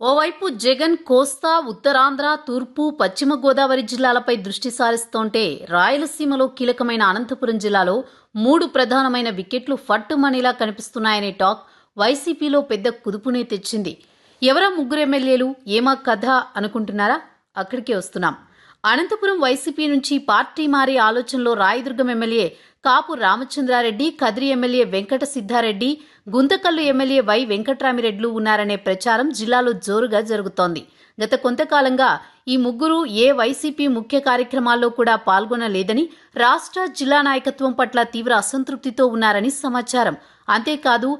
ఓవైపు జగన్ కోస్తా ఉత్తరాంధ్ర తూర్పు పశ్చిమ గోదావరి జిల్లాలపై దృష్టి సారిస్తోంటే రాయలసీమలో కీలకమైన అనంతపురం జిల్లాలో మూడు ప్రధానమైన వికెట్లు ఫట్టుమణిలా కనిపిస్తున్నాయనే టాక్ వైసీపీలో పెద్ద కుదుపునే తెచ్చింది. ఎవరా ముగ్గురు ఎమ్మెల్యేలు? ఏమా కథ అనుకుంటున్నారా? అక్కడికే వస్తున్నాం. అనంతపురం వైసీపీ నుంచి పార్టీ మారే ఆలోచనలో Rayadurgam MLA Kapu Ramachandra Reddy Kadiri MLA Venkata Siddha Reddy Guntakal MLA Y వెంకట్రామిరెడ్లు ఉన్నారనే ప్రచారం జిల్లాలో జోరుగా జరుగుతోంది. గత కొంతకాలంగా ఈ ముగ్గురు ఏ వైసీపీ ముఖ్య కార్యక్రమాల్లో కూడా పాల్గొనలేదని రాష్ట్ర జిల్లా నాయకత్వం పట్ల తీవ్ర అసంతృప్తితో ఉన్నారని సమాచారం. అంతేకాదు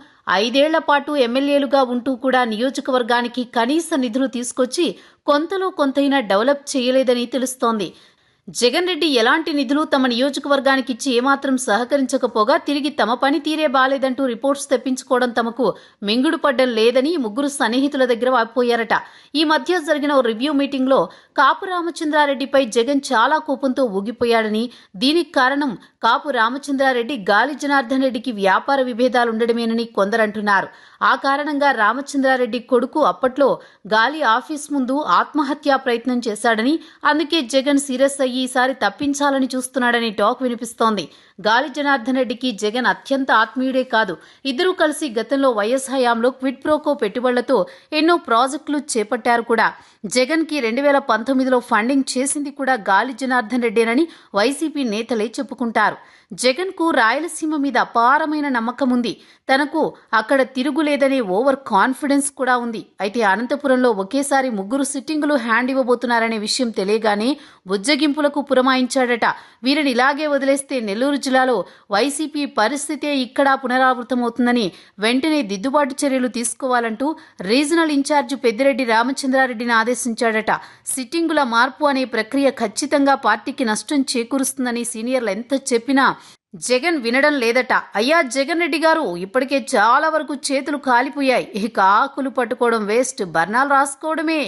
ఐదేళ్ళ పాటు ఎమ్మెల్యేలుగా ఉంటూ కూడా నియోజకవర్గానికి కనీస నిధులు తీసుకొచ్చి కొంతలో కొంతైనా డెవలప్ చేయలేదని తెలుస్తోంది. జగన్ రెడ్డి ఎలాంటి నిధులు తమ నియోజకవర్గానికి ఇచ్చి ఏమాత్రం సహకరించకపోగా తిరిగి తమ పని తీరే బాలేదంటూ రిపోర్ట్స్ తెప్పించుకోవడం తమకు మింగుడు పడ్డం లేదని ముగ్గురు సన్నిహితుల దగ్గర వాపోయారట. ఈ మధ్య జరిగిన ఓ రివ్యూ మీటింగ్లో కాపు రామచంద్రారెడ్డిపై జగన్ చాలా కోపంతో ఊగిపోయాడని దీనికి కారణం కాపు రామచంద్రారెడ్డి గాలి జనార్దన్ రెడ్డికి వ్యాపార విభేదాలుండడమేనని కొందరంటున్నారు. ఆ కారణంగా రామచంద్రారెడ్డి కొడుకు అప్పట్లో గాలి ఆఫీస్ ముందు ఆత్మహత్యా ప్రయత్నం చేశాడని అందుకే జగన్ సీరియస్ అయ్యి ఈసారి తప్పించాలని చూస్తున్నాడని టాక్ వినిపిస్తోంది. గాలి జనార్దన్ రెడ్డికి జగన్ అత్యంత ఆత్మీయుడే కాదు. ఇద్దరూ కలిసి గతంలో వైఎస్ హయాంలో క్విడ్ ప్రోకో పెట్టుబడులతో ఎన్నో ప్రాజెక్టులు చేపట్టారు కూడా. జగన్కి రెండు వేల పంతొమ్మిదిలో ఫండింగ్ చేసింది కూడా గాలి జనార్దన్ రెడ్డేనని వైసీపీ నేతలే చెప్పుకుంటారు. జగన్కు రాయలసీమ మీద అపారమైన నమ్మకం ఉంది. తనకు అక్కడ తిరుగులేదనే ఓవర్ కాన్ఫిడెన్స్ కూడా ఉంది. అయితే అనంతపురంలో ఒకేసారి ముగ్గురు సిట్టింగులు హ్యాండ్ ఇవ్వబోతున్నారనే విషయం తెలియగానే బుజ్జగింపులకు పురమాయించాడట. వీరిని ఇలాగే వదిలేస్తే నెల్లూరు జిల్లాలో వైసీపీ పరిస్థితే ఇక్కడ పునరావృతమవుతుందని వెంటనే దిద్దుబాటు చర్యలు తీసుకోవాలంటూ రీజనల్ ఇన్ఛార్జి పెద్దిరెడ్డి రామచంద్రారెడ్డిని ఆదేశించాడట. సిట్టింగుల మార్పు అనే ప్రక్రియ ఖచ్చితంగా పార్టీకి నష్టం చేకూరుస్తుందని సీనియర్లు ఎంత చెప్పినా జగన్ వినడం లేదట. అయ్యా జగన్ రెడ్డి గారు ఇప్పటికే చాలా వరకు చేతులు కాలిపోయాయి. ఇక ఆకులు పట్టుకోవడం వేస్ట్. బర్ణాలు రాసుకోవడమే.